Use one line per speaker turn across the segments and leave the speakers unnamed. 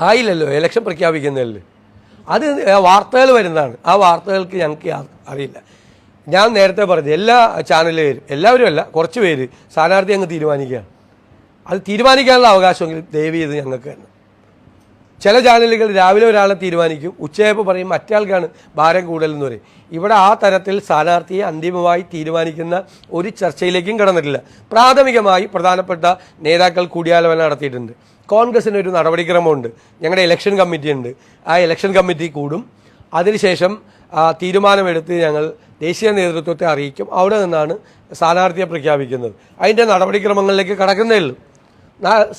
ആയില്ലല്ലോ election പ്രഖ്യാപിക്കുന്നതല്ലേ. അത് വാർത്തകൾ വരുന്നതാണ്. ആ വാർത്തകൾക്ക് ഞങ്ങൾക്ക് അറിയില്ല. ഞാൻ നേരത്തെ പറഞ്ഞു എല്ലാ ചാനലുകാരും എല്ലാവരും അല്ല കുറച്ച് പേര് സ്ഥാനാർത്ഥി അങ്ങ് തീരുമാനിക്കുകയാണ് അത് തീരുമാനിക്കാനുള്ള അവകാശമെങ്കിലും ദയവ് ചെയ്ത് ഞങ്ങൾക്ക് തന്നെ. ചില ചാനലുകൾ രാവിലെ ഒരാളെ തീരുമാനിക്കും. ഉച്ചയായപ്പോൾ പറയും മറ്റേയാൾക്കാണ് ഭാരം കൂടുതലെന്ന് പറയും. ഇവിടെ ആ തരത്തിൽ സ്ഥാനാർത്ഥിയെ അന്തിമമായി തീരുമാനിക്കുന്ന ഒരു ചർച്ചയിലേക്കും കടന്നിട്ടില്ല. പ്രാഥമികമായി പ്രധാനപ്പെട്ട നേതാക്കൾ കൂടിയാലോചന നടത്തിയിട്ടുണ്ട്. കോൺഗ്രസിന് ഒരു നടപടിക്രമമുണ്ട്. ഞങ്ങളുടെ ഇലക്ഷൻ കമ്മിറ്റി ഉണ്ട്. ആ ഇലക്ഷൻ കമ്മിറ്റി കൂടും. അതിനുശേഷം തീരുമാനമെടുത്ത് ഞങ്ങൾ ദേശീയ നേതൃത്വത്തെ അറിയിക്കും. അവിടെ നിന്നാണ് സ്ഥാനാർത്ഥിയെ പ്രഖ്യാപിക്കുന്നത്. അതിന്റെ നടപടിക്രമങ്ങളിലേക്ക് കടക്കുന്നേ ഉള്ളൂ.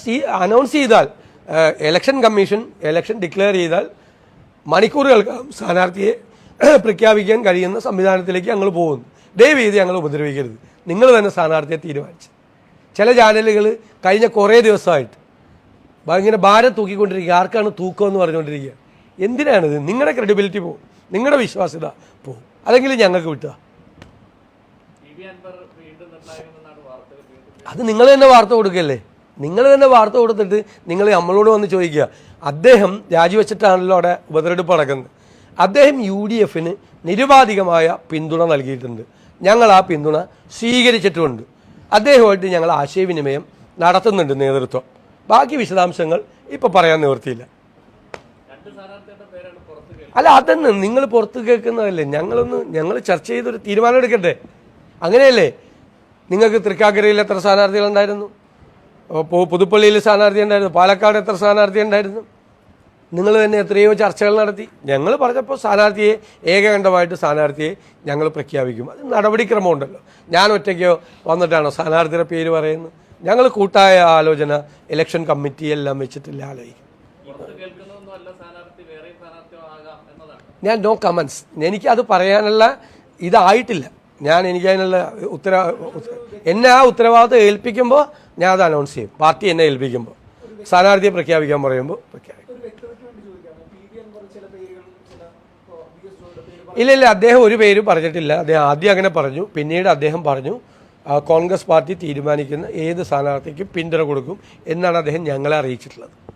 സി അനൗൺസ് ചെയ്താൽ ഏഹ്, ഇലക്ഷൻ കമ്മീഷൻ ഇലക്ഷൻ ഡിക്ലെയർ ചെയ്താൽ മണിക്കൂറുകൾക്കകം സ്ഥാനാർത്ഥിയെ പ്രഖ്യാപിക്കാൻ കഴിയുന്ന സംവിധാനത്തിലേക്ക് ഞങ്ങൾ പോകുന്നു. ദയവ് ചെയ്ത് ഞങ്ങൾ ഉപദ്രവിക്കരുത്. നിങ്ങൾ തന്നെ സ്ഥാനാർത്ഥിയെ തീരുമാനിച്ചു. ചില ചാനലുകൾ കഴിഞ്ഞ കുറേ ദിവസമായിട്ട് ഇങ്ങനെ ഭാരം തൂക്കിക്കൊണ്ടിരിക്കുക. ആർക്കാണ് തൂക്കം എന്ന് പറഞ്ഞുകൊണ്ടിരിക്കുക. എന്തിനാണിത്? നിങ്ങളുടെ ക്രെഡിബിലിറ്റി പോകും നിങ്ങളുടെ വിശ്വാസ്യത പോകും അല്ലെങ്കിൽ ഞങ്ങൾക്ക് വിട്ടുക അത് നിങ്ങൾ തന്നെ വാർത്ത കൊടുക്കല്ലേ? നിങ്ങൾ തന്നെ വാർത്ത കൊടുത്തിട്ട് നിങ്ങൾ നമ്മളോട് വന്ന് ചോദിക്കുക. അദ്ദേഹം രാജിവെച്ചിട്ടാണല്ലോ അവിടെ ഉപതെരഞ്ഞെടുപ്പ് നടക്കുന്നത്. അദ്ദേഹം യു ഡി എഫിന് നിരുപാധികമായ പിന്തുണ നൽകിയിട്ടുണ്ട്. ഞങ്ങൾ ആ പിന്തുണ സ്വീകരിച്ചിട്ടുമുണ്ട്. അദ്ദേഹമായിട്ട് ഞങ്ങൾ ആശയവിനിമയം നടത്തുന്നുണ്ട് നേതൃത്വം. ബാക്കി വിശദാംശങ്ങൾ ഇപ്പോൾ പറയാൻ നിവൃത്തിയില്ല. അല്ല അതെന്ന് നിങ്ങൾ പുറത്ത് കേൾക്കുന്നതല്ലേ? ഞങ്ങളൊന്ന് ഞങ്ങൾ ചർച്ച ചെയ്തൊരു തീരുമാനം എടുക്കട്ടെ. അങ്ങനെയല്ലേ? നിങ്ങൾക്ക് തൃക്കാക്കരയിൽ എത്ര സ്ഥാനാർത്ഥികളുണ്ടായിരുന്നു പുതുപ്പള്ളിയിൽ സ്ഥാനാർത്ഥി ഉണ്ടായിരുന്നു. പാലക്കാട് എത്ര സ്ഥാനാർത്ഥി ഉണ്ടായിരുന്നു? നിങ്ങൾ തന്നെ എത്രയോ ചർച്ചകൾ നടത്തി. ഞങ്ങൾ പറഞ്ഞപ്പോൾ സ്ഥാനാർത്ഥിയെ ഏകകണ്ഠമായിട്ട് സ്ഥാനാർത്ഥിയെ ഞങ്ങൾ പ്രഖ്യാപിക്കും. അത് നടപടിക്രമമുണ്ടല്ലോ. ഞാൻ ഒറ്റയ്ക്കോ വന്നിട്ടാണോ സ്ഥാനാർത്ഥിയുടെ പേര് പറയുന്നത്? ഞങ്ങൾ കൂട്ടായ ആലോചന ഇലക്ഷൻ കമ്മിറ്റി എല്ലാം വെച്ചിട്ടില്ല ആലോചിക്കും. ഞാൻ നോ കമൻസ് എനിക്കത് പറയാനുള്ള ഇതായിട്ടില്ല. ഞാൻ എനിക്ക് അതിനുള്ള ഉത്തര ഉത്ത- എന്നെ ആ ഉത്തരവാദിത്വം ഏൽപ്പിക്കുമ്പോൾ ഞാൻ അത് അനൗൺസ് ചെയ്യും. പാർട്ടി എന്നെ ഏൽപ്പിക്കുമ്പോൾ സ്ഥാനാർത്ഥിയെ പ്രഖ്യാപിക്കാൻ പറയുമ്പോൾ പ്രഖ്യാപിക്കും. ഇല്ല ഇല്ല അദ്ദേഹം ഒരു പേര് പറഞ്ഞിട്ടില്ല. അദ്ദേഹം ആദ്യം അങ്ങനെ പറഞ്ഞു. പിന്നീട് അദ്ദേഹം പറഞ്ഞു കോൺഗ്രസ് പാർട്ടി തീരുമാനിക്കുന്ന ഏത് സ്ഥാനാർത്ഥിക്കും പിന്തുണ കൊടുക്കും എന്നാണ് അദ്ദേഹം ഞങ്ങളെ അറിയിച്ചിട്ടുള്ളത്.